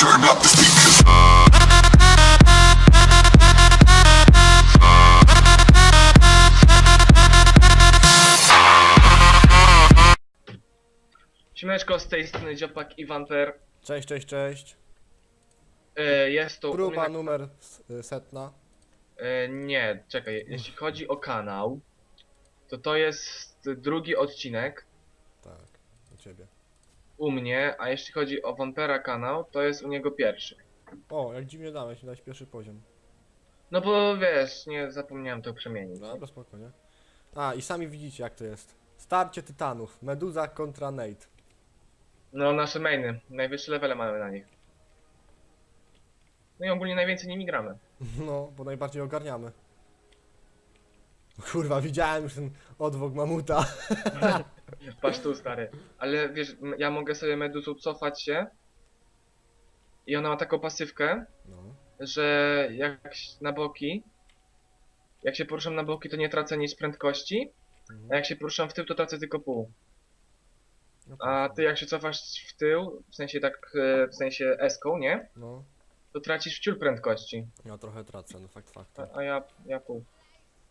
turn up the speakers. Siemeczko, z tej strony Dziopak i Wanter. Cześć, cześć, cześć. E, Jest to... u mnie Próba na- numer s- y, setna. E, Nie, czekaj, jeśli chodzi o kanał, to to jest drugi odcinek. U mnie, a jeśli chodzi o Wantera kanał, to jest u niego pierwszy. O, jak dziwnie dałeś, dałeś pierwszy poziom. No bo wiesz, nie zapomniałem to przemienić. Dobra, spoko, nie? A, i sami widzicie jak to jest. Starcie tytanów. Meduza kontra Nate. No nasze mainy, najwyższe levele mamy na nich. No i ogólnie najwięcej nimi gramy. No, bo najbardziej ogarniamy. Kurwa, widziałem już ten odwok mamuta. Patrz tu stary. Ale wiesz, m- ja mogę sobie meduzą cofać się i ona ma taką pasywkę, No. że jak s- na boki, jak się poruszam na boki, to nie tracę nic prędkości, a Mhm. jak się poruszam w tył, to tracę tylko pół. No, A ty jak się cofasz w tył, w sensie tak, e, w sensie eską, nie? No, To tracisz wciul prędkości, ja trochę tracę, no fakt fakt. a, a ja, ja pół.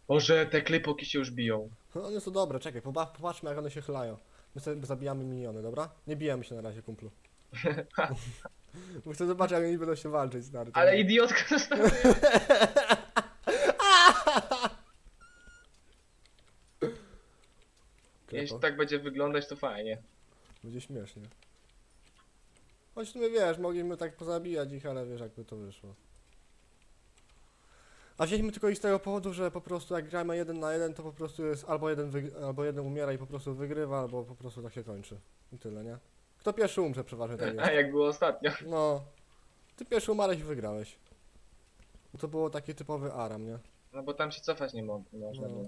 Boże, te klipoki się już biją. No one są dobre, czekaj, poba- popatrzmy jak one się chylają. My sobie zabijamy miniony, dobra? Nie bijemy się na razie, kumplu. Bo chcę zobaczyć jak oni będą się walczyć, stary. Ale idiotka została. Jeśli tak będzie wyglądać, to fajnie. Będzie śmiesznie. Choć w sumie wiesz, mogliśmy tak pozabijać ich, ale wiesz jakby to wyszło. A wzięliśmy tylko ich z tego powodu, że po prostu jak gramy jeden na jeden, to po prostu jest albo jeden, albo jeden umiera i po prostu wygrywa, albo po prostu tak się kończy. I tyle, nie? Kto pierwszy umrze przeważnie tak A jest. jak było ostatnio. No. Ty pierwszy umarłeś i wygrałeś. To było taki typowy aram, nie? No bo tam się cofać nie mo- można No. było.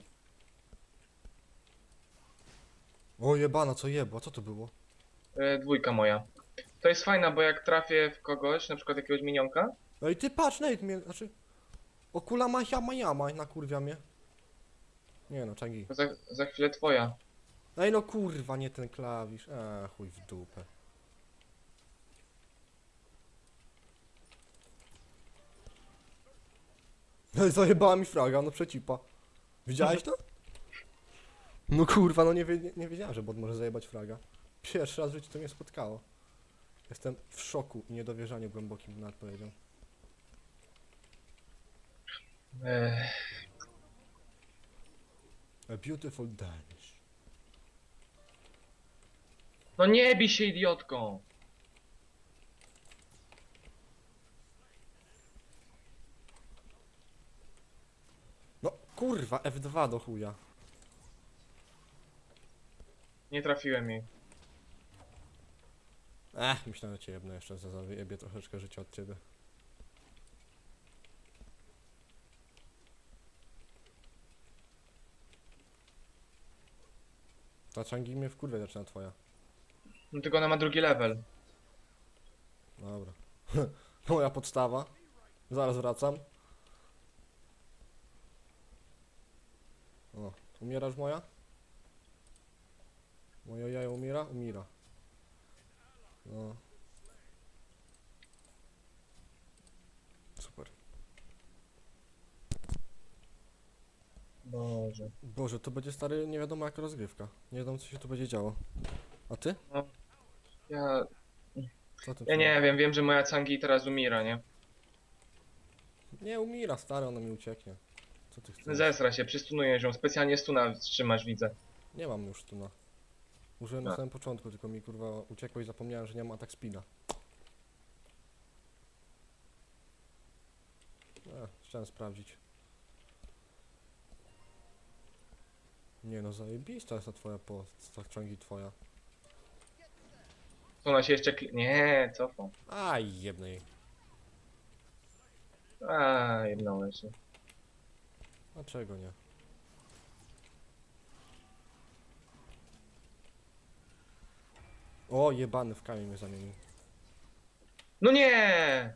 O jebana, co jebła, co to było? E, dwójka moja. To jest fajna, bo jak trafię w kogoś, na przykład jakiegoś minionka, No i ty patrz, Nate mnie, znaczy... O kula ma jama jama, nakurwia mnie. Nie no, czagi. za, za chwilę twoja. Ej no kurwa, nie ten klawisz. A chuj w dupę. Zajebała mi fraga, no przecipa. Widziałeś to? No kurwa, no nie, wie, nie, nie wiedziałem, że bot może zajebać fraga. Pierwszy raz w życiu to mnie spotkało. Jestem w szoku i niedowierzaniu głębokim nad odpowiedzią. E, A beautiful dance. no nie bij się idiotką! No kurwa, F2 do chuja. Nie trafiłem jej. Ech, myślałem, że cię jebnę jeszcze, za zajebie troszeczkę życia od ciebie. Ta Changi mnie w kurwie zaczyna twoja. No tylko ona ma drugi level. Dobra. Moja podstawa. Zaraz wracam. O, umierasz moja? Moja jaja umiera? Umiera. No. Super. Boże. Boże, to będzie stary nie wiadomo jaka rozgrywka. Nie wiadomo co się tu będzie działo. A ty? Ja, Co ty? ja nie wiem, wiem, że moja Cangi teraz umiera, nie? Nie umiera stary, ona mi ucieknie. Co ty chcesz? Zesra się, przystunuję ją, specjalnie stuna trzymasz, widzę. Nie mam już tu na. Użyłem na samym początku, tylko mi kurwa uciekło i zapomniałem, że nie ma atak speeda. E, chciałem sprawdzić. Nie no, zajebista jest ta twoja postać, ciągi twoja. Ona się jeszcze kli... Nie, cofą. Aj, jednej. A, jednałem się. Dlaczego nie? O, jebany w kamień mnie zamienił. No nie!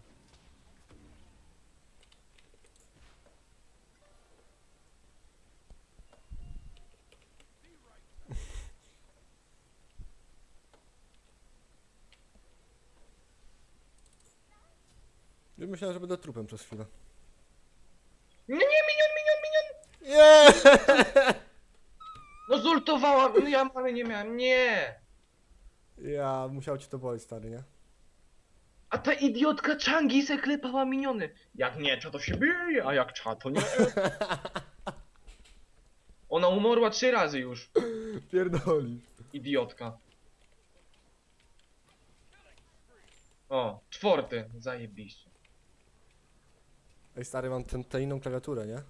Ja myślałem, że będę trupem przez chwilę. Nie, nie, minion, minion, minion! Nie! No zultowałam, no ja mamy nie miałem, nie! Ja, musiał ci to boleć, stary, nie? A ta idiotka Changi se klepała miniony. Jak nie cza, to się bije, a jak cza, to nie. Ona umorła trzy razy już, Pierdolisz. idiotka. O, czwarty, zajebiście. Ej, stary, mam ten, tę inną klawiaturę, nie?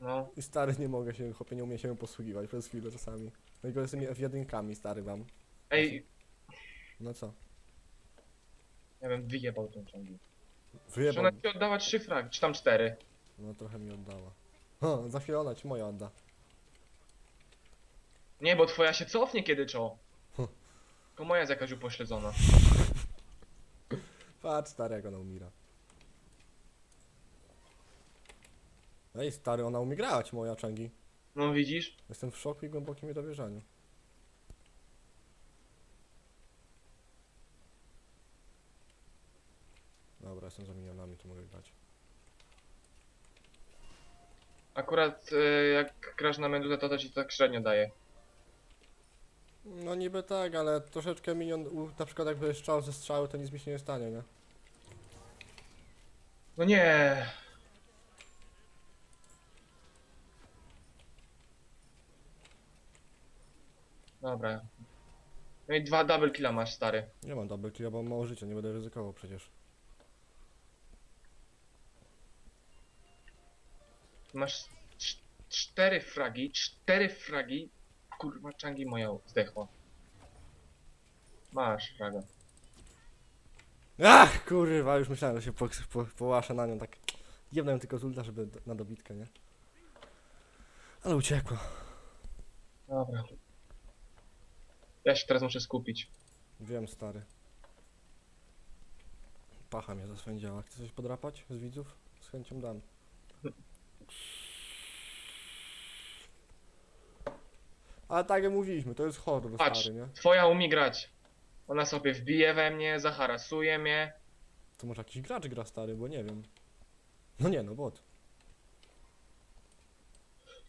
No, I stary, nie mogę się, chłopie, nie umiem się nią posługiwać przez chwilę czasami. No i go z tymi F1, stary, mam. ej, No co? ja bym wyjebał tą Changi. Że Wyjebał. ona ci oddała trzy fragi, czy tam cztery. No trochę mi oddała. Ha, za chwilę ona ci moja odda. Nie, bo twoja się cofnie kiedy czo. Hm. Tylko moja jest jakaś upośledzona. Patrz, stary, jak ona umiera. Ej, stary, ona umie grać, moja Changi. No widzisz? Jestem w szoku i głębokim niedowierzaniu. Dobra, jestem za minionami, to mogę grać. Akurat y, jak grasz na meduzę, to to ci tak średnio daje. No niby tak, ale troszeczkę minion, u- na przykład jakby strzał ze strzały, to nic mi się nie stanie, nie? No nie. Dobra. No i dwa double killa masz, stary. Nie mam double kill, bo mam mało życia, nie będę ryzykował przecież. Masz cz- cztery fragi, cztery fragi. Kurwa, Changi moja zdechła. Masz fraga. Ach, kurwa, już myślałem, że się po, po, połaszę na nią tak. Jebnąłem tylko z ulta, żeby d- na dobitkę, nie? Ale uciekła. Dobra. Ja się teraz muszę skupić. Wiem, stary. Pacha mnie za swoim działa. Chcesz coś podrapać z widzów? Z chęcią dam. Ale tak jak mówiliśmy, to jest horror, Patrz. stary, nie? Twoja umie grać. Ona sobie wbije we mnie, zaharasuje mnie. To może jakiś gracz gra, stary, bo nie wiem. No nie, no bot.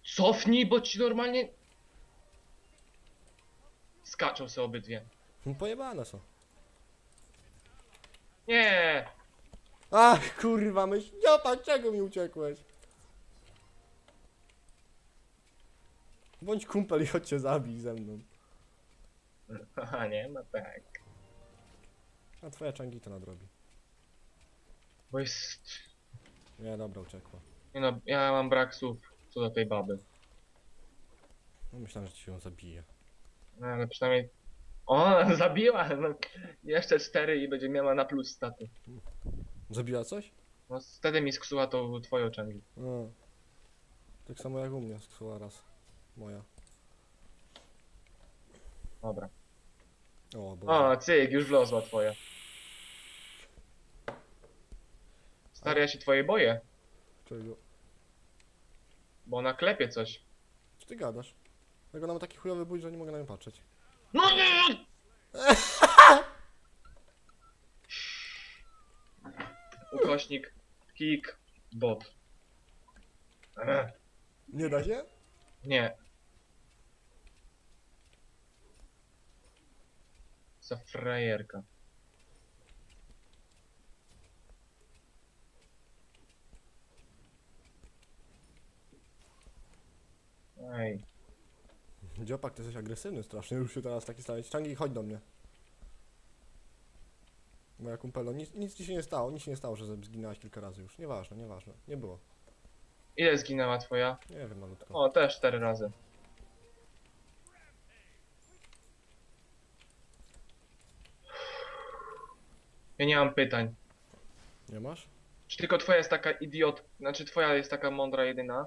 Cofnij, bo ci normalnie... Skaczą sobie obydwie. No pojebane są. Nie! Ach, kurwa, myśl... Jopa, czego mi uciekłeś? Bądź kumpel i chodź cię zabij ze mną. Haha, nie, no tak. A twoja Changi to nadrobi. Bo jest... Nie, dobra, uciekła. Nie no, ja mam brak słów co do tej baby. No myślałem, że ci ją zabije. No, ale przynajmniej... O, zabiła! No, jeszcze cztery i będzie miała na plus staty. Zabiła coś? No, wtedy mi sksuła tą twoją Changi. No. Tak samo jak u mnie, sksuła raz. Moja. Dobra. O, Boże. O, cyk, już wlozła twoja. Stary, ja się twojej boję, Czego? bo ona klepie coś. Co ty gadasz? Jak ona ma taki chujowy bój, że nie mogę na nią patrzeć. No nie! Ukośnik, kick, bot. Ech, Nie da się? nie. Za frajerka. Ej. Dziopak, ty jesteś agresywny strasznie, już się teraz taki stałeś. Changi, chodź do mnie. Moja kumpelo, nic, nic ci się nie stało, nic się nie stało, że zginęłaś kilka razy już. Nieważne, nieważne. Nie było. Ile zginęła twoja? Nie wiem, malutko. O, też cztery razy. Ja nie mam pytań. Nie masz? Czy tylko twoja jest taka idiot... Znaczy twoja jest taka mądra jedyna?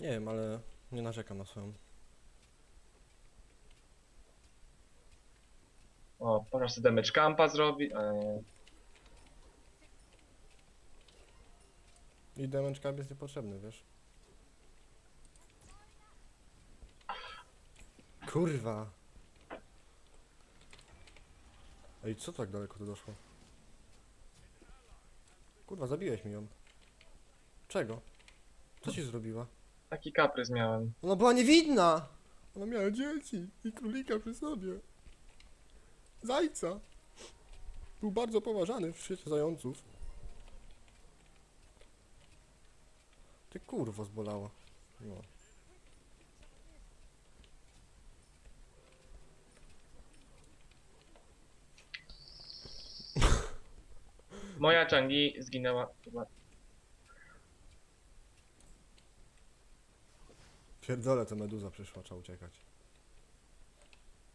Nie wiem, ale nie narzekam na swoją. O, pokaż sobie damage campa zrobi. Eee, I damage cap jest niepotrzebny, wiesz? Kurwa. Ej, co tak daleko to doszło? Kurwa, zabiłeś mi ją. Czego? Co ci zrobiła? Taki kaprys miałem. Ona była niewidna! Ona miała dzieci i królika przy sobie. Zajca. Był bardzo poważany w świecie zająców. Ty kurwo zbolała. No. Moja Changi zginęła. chyba. Pierdolę, to meduza przyszła, trzeba uciekać.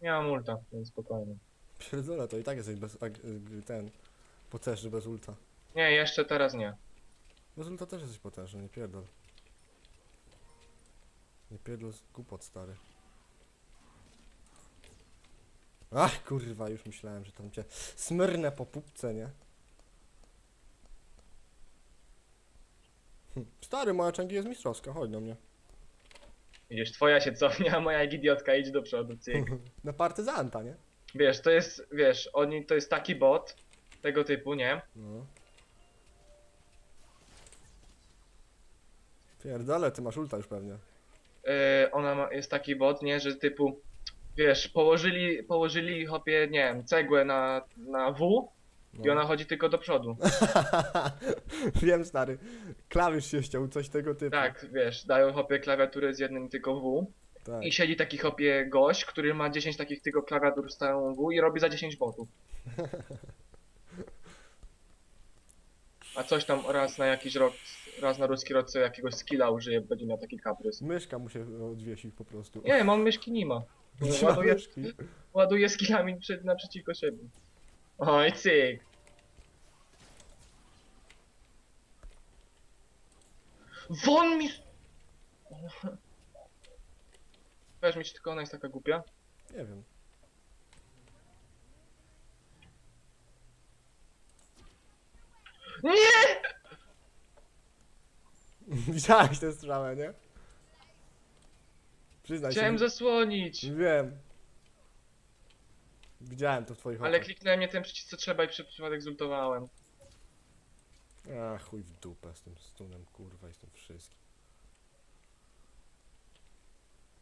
Miałam ulta, więc spokojnie. Pierdolę, to i tak jesteś bez... ag- y, ten... Potężny bez ulta. Nie, jeszcze teraz nie. Bez ulta też jesteś potężny, nie pierdol. Nie pierdol z głupot, stary. Ach, kurwa, już myślałem, że tam cię smyrnę po pupce, nie? Hm, Stary, moja czangi jest mistrzowska, chodź do mnie. Widzisz, twoja się cofnie, a moja idiotka idź do przodu, cyk. Na partyzanta, nie? Wiesz, to jest, wiesz, oni, to jest taki bot, tego typu, nie? No. Pierdolę, ty masz ulta już pewnie. Yy, ona ma, jest taki bot, nie, że typu, wiesz, położyli, położyli hopie, nie wiem, cegłę na, na W i No. ona chodzi tylko do przodu. Wiem, stary. Klawisz się ściął, coś tego typu. Tak, wiesz, dają hopie klawiaturę z jednym tylko W tak. i siedzi taki hopie gość, który ma 10 takich tylko klawiatur z całą W i robi za 10 botów. A coś tam raz na jakiś rok, raz na ruski rok sobie jakiegoś skilla użyje, będzie miał taki kaprys. Myszka mu się odwiesi po prostu. Nie on myszki nie ma. Nie ma Ładuje, myszki. ładuje skillami przed, naprzeciwko siebie. Oj, cyk. Won mi... Weź mi, czy tylko ona jest taka głupia? Nie wiem. Nie! Widziałeś tę strzałę, nie? Przyznaj Chciałem się. zasłonić. Wiem. Widziałem to w twoich Ale oczach. kliknąłem nie ten przycisk co trzeba i przy przypadek zultowałem. A chuj w dupę z tym stunem, kurwa, i z tym wszystkim.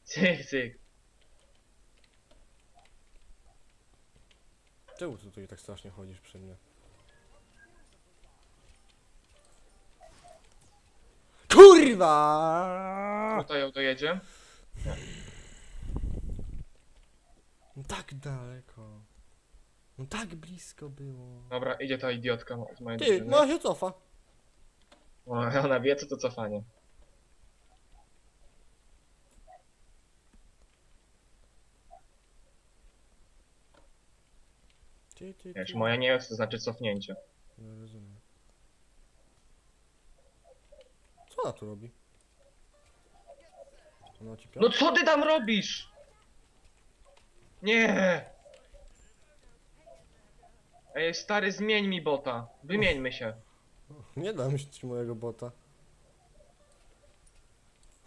Cyk, cyk. Czemu ty tutaj tak strasznie chodzisz przy mnie? Kurwa! Tutaj ją dojedzie. No tak daleko. No tak blisko było. Dobra, idzie ta idiotka z mojej Ty, moja się cofa. O, Ona wie co to cofanie. Ty, ty, Wiesz, ty. moja nie wie co to znaczy cofnięcie. Nie rozumiem. Co ona tu robi? Ona ci No co ty tam robisz? Nie! Ej, stary, zmień mi bota. Wymieńmy się. Nie dam ci mojego bota.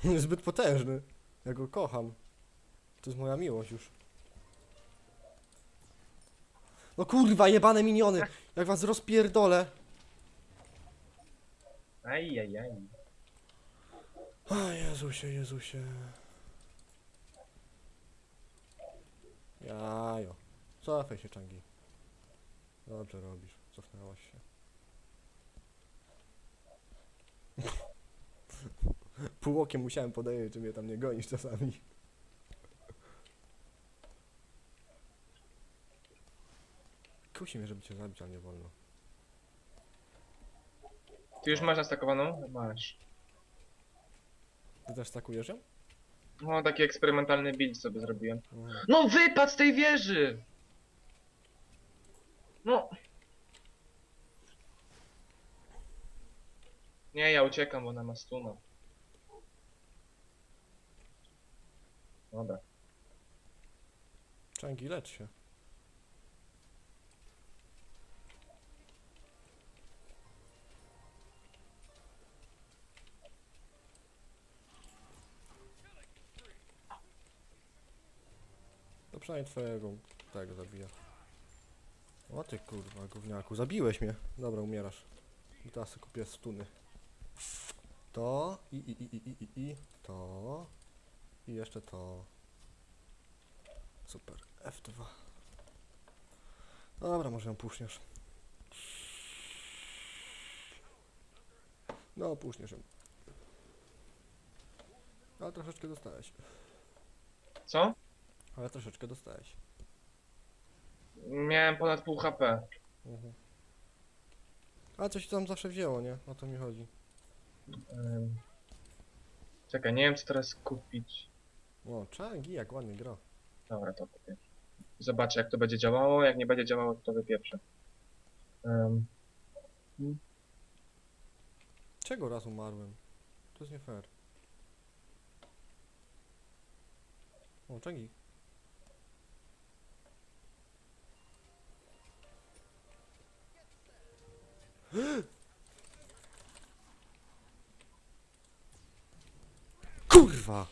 Jest zbyt potężny. Ja go kocham. To jest moja miłość już. No kurwa, jebane miniony! Jak was rozpierdolę! Aj, aj, aj. O Jezusie, Jezusie. Jajo. Cofaj się, Changi. Dobrze robisz. Cofnęłaś się. Pół okiem musiałem podejść, czy mnie tam nie gonisz czasami. Kusi mnie, żeby cię zabić, ale nie wolno. Ty już masz nastakowaną? Masz. Ty też stakujesz ją? No, taki eksperymentalny build sobie zrobiłem. Mhm. No wypad z tej wieży! No. Nie, ja uciekam, bo ona ma stuna. Dobra. Changi, lecz się. Przynajmniej twojego tego zabija. O ty kurwa, gówniaku, zabiłeś mnie. Dobra, umierasz. I teraz kupię stuny. To i i i i i i i to i jeszcze to. Super. F2. Dobra, może ją puszniesz. No, puszniesz ją. Ale troszeczkę dostałeś. Co? Ale troszeczkę dostałeś. Miałem ponad pół HP. Mhm. A coś tam zawsze wzięło, nie? O to mi chodzi. Ym. Czekaj, nie wiem co teraz kupić. O, Changi, jak ładnie gra. Dobra, to kupię. Zobaczę jak to będzie działało, jak nie będzie działało to wypieprzę. Ym, Czego raz umarłem? To jest nie fair. O, Changi. Kurwa!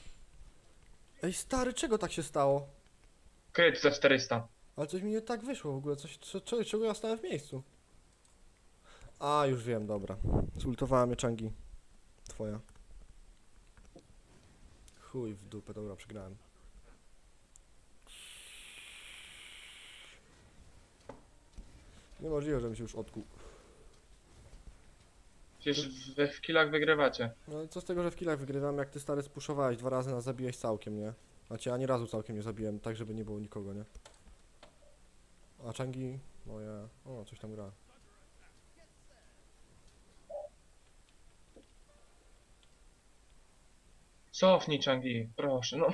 Ej stary, czego tak się stało? Kryt za 400. Ale coś mi nie tak wyszło w ogóle, coś, co, co, czego ja stałem w miejscu. A, już wiem, dobra. Zultowała mnie Changi. Twoja. Chuj w dupę, dobra, przegrałem. Niemożliwe, żebym się już odkuł. Przecież w, w killach wygrywacie. No ale co z tego, że w killach wygrywam, jak ty stary spuszowałeś dwa razy, nas zabiłeś całkiem, nie? Znaczy, ani razu całkiem nie zabiłem, tak żeby nie było nikogo, nie? A Changi, moja... O, coś tam gra. Cofnij Changi, proszę. No.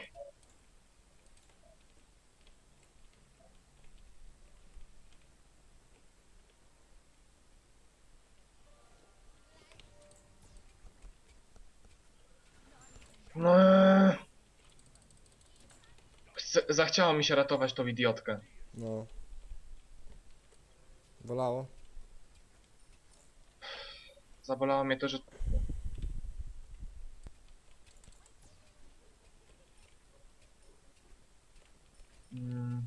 eee. Chce- Zachciało mi się ratować tą idiotkę. No. Bolało? Zabolało mnie to, że... Mm.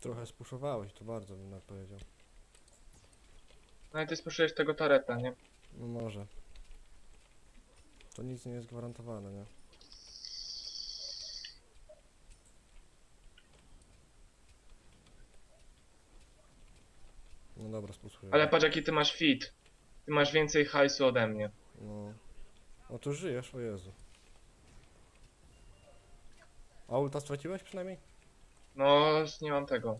Trochę spuszowałeś, to bardzo bym tak powiedział. No i ty spuszczujesz tego tareta, nie? No może. To nic nie jest gwarantowane, nie? No dobra, spuszuję. Ale patrz jaki ty masz fit. Ty masz więcej hajsu ode mnie. No. O, tu żyjesz? O Jezu. A ulta straciłeś przynajmniej? No, nie mam tego.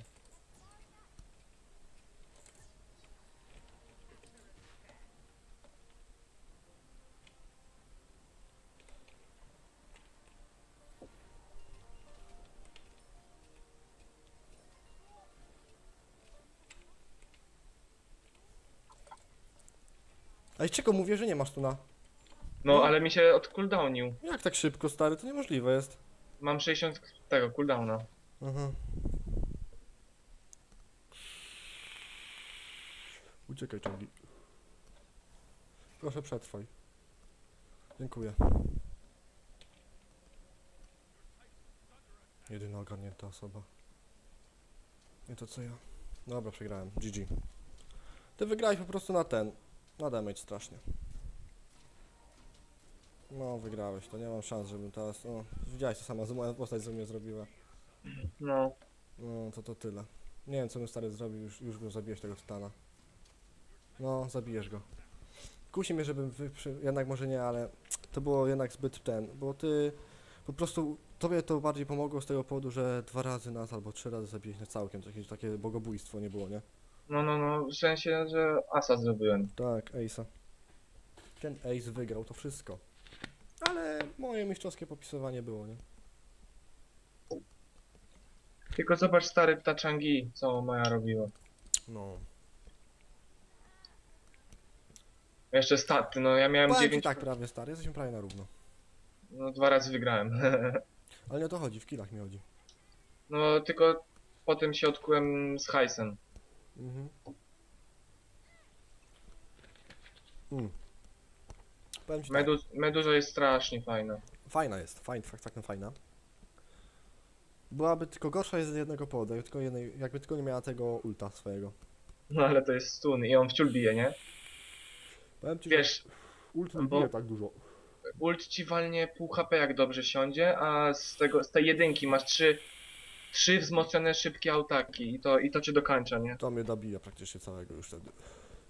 A i czego mówię, że nie masz tu na? No, No. ale mi się od cooldownił. Jak tak szybko, stary? To niemożliwe jest. Mam 60 tego cooldowna. Aha. Uciekaj, Charlie. Proszę przetrwaj. Dziękuję. Jedyna ogarnięta osoba. Nie to co ja. Dobra, przegrałem. GG. Ty wygrałeś po prostu na ten. Na damage strasznie. No, wygrałeś. To nie mam szans, żebym teraz... No, widziałeś to sama, z moja postać, co mnie zrobiła. No. No, to to tyle. Nie wiem, co bym stary zrobił, już, już go zabiłeś tego Titana. No, zabijesz go. Kusi mnie, żebym wy, jednak może nie, ale to było jednak zbyt ten, bo ty po prostu, tobie to bardziej pomogło z tego powodu, że dwa razy nas albo trzy razy zabiłeś na całkiem, to jakieś takie bogobójstwo nie było, nie? No, no, no. W sensie, że asa zrobiłem. Tak, Ace'a. Ten Ace wygrał to wszystko. Ale moje mistrzowskie popisowanie było, nie? Tylko zobacz stary Tachangi, co moja robiła. No. Jeszcze staty, no ja miałem Powiem ci 9. tak prawie stary, jesteśmy prawie na równo. No dwa razy wygrałem. Ale nie o to chodzi, w killach mi chodzi. no tylko potem się odkułem z hajsem. Mhm. Mm. Powiem ci tak, Meduz, meduza jest strasznie fajna. fajna jest, fajna, fakt, faktem fajna. Byłaby tylko gorsza jest z jednego powodu, jakby tylko, jednej, jakby tylko nie miała tego ulta swojego. No ale to jest stun i on wciul bije, nie? Powiem ci, Wiesz, że ult bo- nie bije tak dużo. ult ci walnie pół HP jak dobrze siądzie, a z tego, z tej jedynki masz trzy, trzy wzmocnione szybkie autaki i to, i to cię dokańcza, nie? To mnie dobija praktycznie całego już wtedy.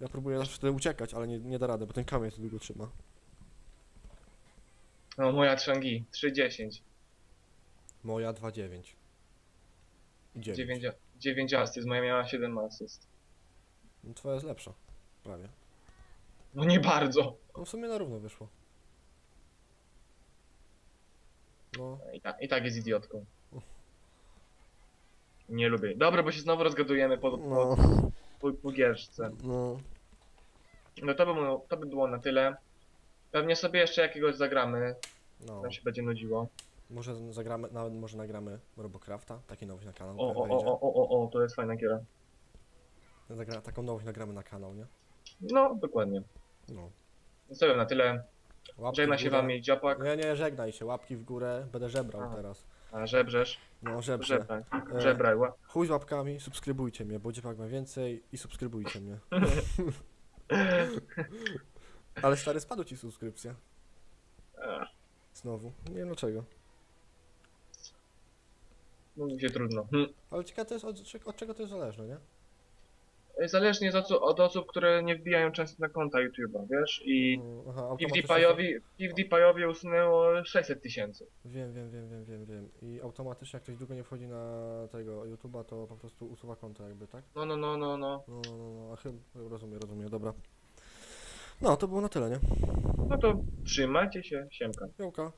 Ja próbuję zawsze wtedy uciekać, ale nie, nie da rady, bo ten kamień to długo trzyma. No moja Changi, 3-10, Moja 2,9. 9. 9, 9 asyst, moja miała 7 asyst. No, twoja jest lepsza. Prawie. No nie bardzo. No w sumie na równo wyszło. No, I tak, I tak jest idiotką. Nie lubię. Dobra, bo się znowu rozgadujemy po, po, no, po, po gierszce. no. No to by, było- to by było na tyle. Pewnie sobie jeszcze jakiegoś zagramy, no. nam się będzie nudziło. Może zagramy, nawet może nagramy Robocrafta, taki nowość na kanał. O, o, wejdzie. o, o, o, o, to jest fajna giera. Zagra, taką nowość nagramy na kanał, nie? No, dokładnie. No. Zostawiam na tyle. Łapki Żegna w się górę. wami dziapak, Nie, nie, żegnaj się, łapki w górę, będę żebrał A. teraz. A żebrzesz, No, żebrze. żebraj, E, żebraj, ła- Chuj z łapkami, subskrybujcie mnie, bo dziepak ma więcej i subskrybujcie mnie. Ale stary, spadł ci subskrypcja. Znowu. Nie wiem dlaczego. Mówi się trudno. Hm. Ale ciekawe to jest od, od czego to jest zależne, nie? Zależnie od, od osób, które nie wbijają często na konta YouTube'a, wiesz? I Mm, Aha, PewDiePie'owi usunęło 600 tysięcy. Wiem, wiem, wiem, wiem, wiem, wiem. I automatycznie jak ktoś długo nie wchodzi na tego YouTube'a, to po prostu usuwa konto jakby, tak? No, no, no, no, no. No, no, no, no, chyba, rozumiem, rozumiem, dobra. No, to było na tyle, nie? No to trzymajcie się, siemka. Jołka.